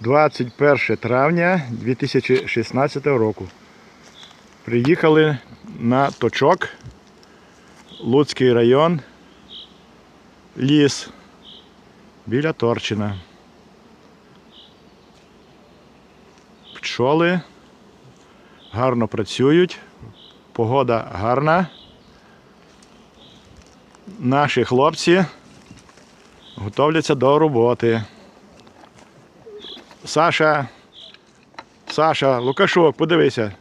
21 травня 2016 року. Приїхали на точок, Луцький район, ліс біля Торчина. Пчоли гарно працюють, погода гарна. Наші хлопці готовляться до роботи. Саша, Саша, Лукашок, подивися.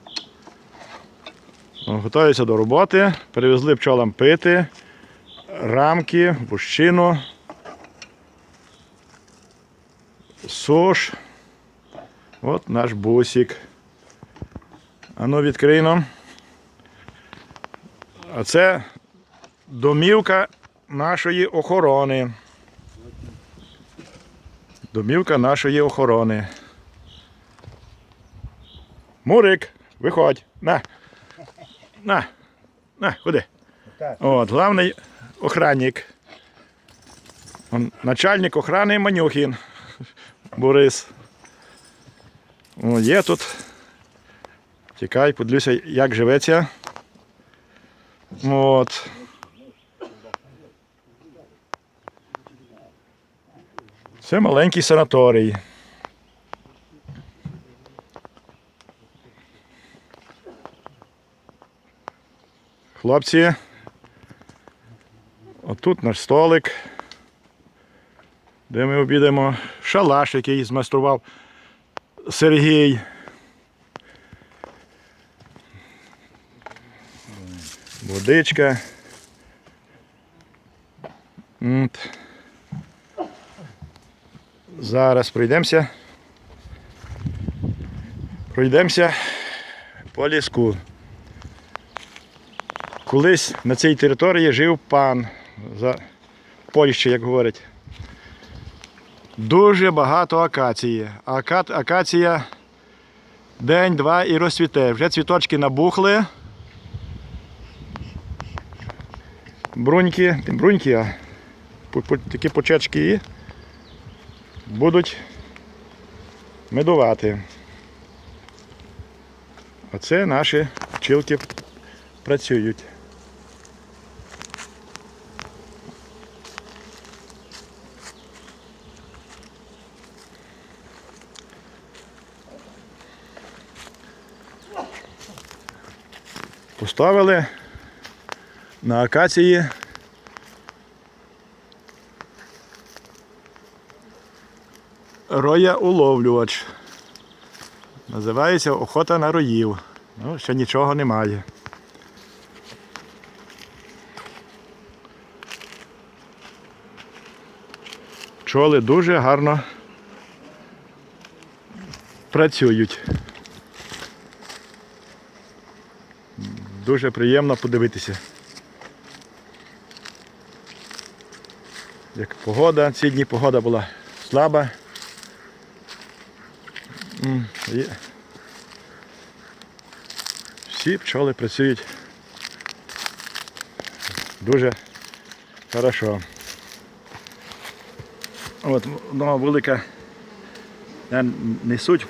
О, Готуються до роботи, привезли пчолам пити, рамки, вущину, суш. От наш бусик. Ану відкриємо. А це домівка нашої охорони. Домівка нашої охорони. Мурик, виходь. На. На. На, ходи. От, главний охранник. Начальник охрани Манюхін. Борис. О, є тут. Тікай, подивлюся, як живеться. От. Це маленький санаторій. Хлопці. Отут наш столик, де ми обідаємо. Шалаш, який змайстрував Сергій. Водичка. От. Зараз пройдемося. Пройдемося по ліску. Колись на цій території жив пан за Польщі, як говорять. Дуже багато акації. Ака... Акація день-два і розцвіте. Вже цвіточки набухли. Бруньки, бруньки, а такі почечки і будуть медувати. Оце наші пчілки працюють. Поставили на акації роя уловлювач. Називається охота на роїв. Ну, ще нічого немає. Пчоли дуже гарно працюють. Дуже приємно подивитися. Як погода, ці дні погода була слаба. Всі пчоли працюють дуже хорошо. От вулика е, несуть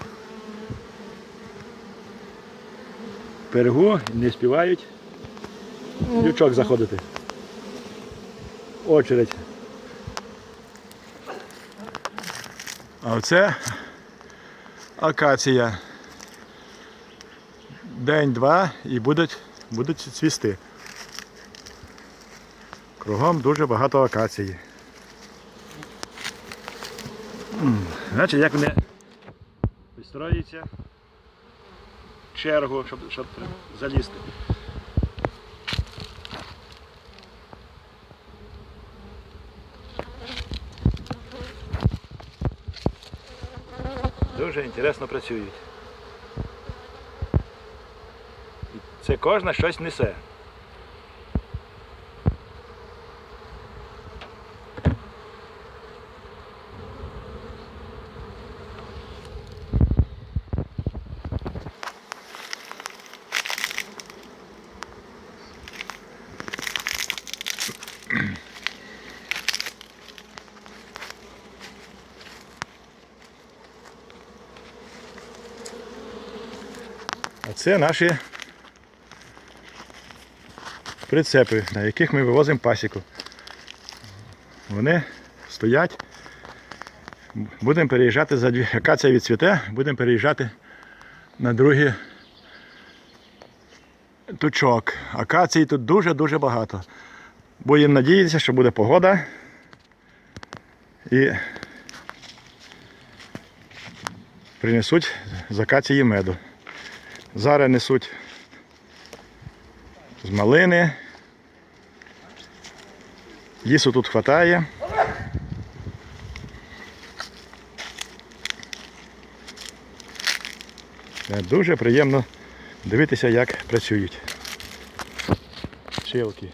пергу, не співають. Дівчок заходити. Очередь. А оце акація. День-два і будуть, будуть цвісти. Кругом дуже багато акації. Значить, як вони відстроюються чергу, щоб, щоб залізти. Дуже інтересно працюють. І це кожна щось несе. Це наші прицепи, на яких ми вивозимо пасіку. Вони стоять. Будемо переїжджати за дві. Акація відцвіте, будемо переїжджати на другий тучок. Акації тут дуже-дуже багато. Будемо надіятися, що буде погода. І принесуть з акації меду. Зараз несуть з малини. Лісу тут хватає. Е, Дуже приємно дивитися, як працюють. Шилки.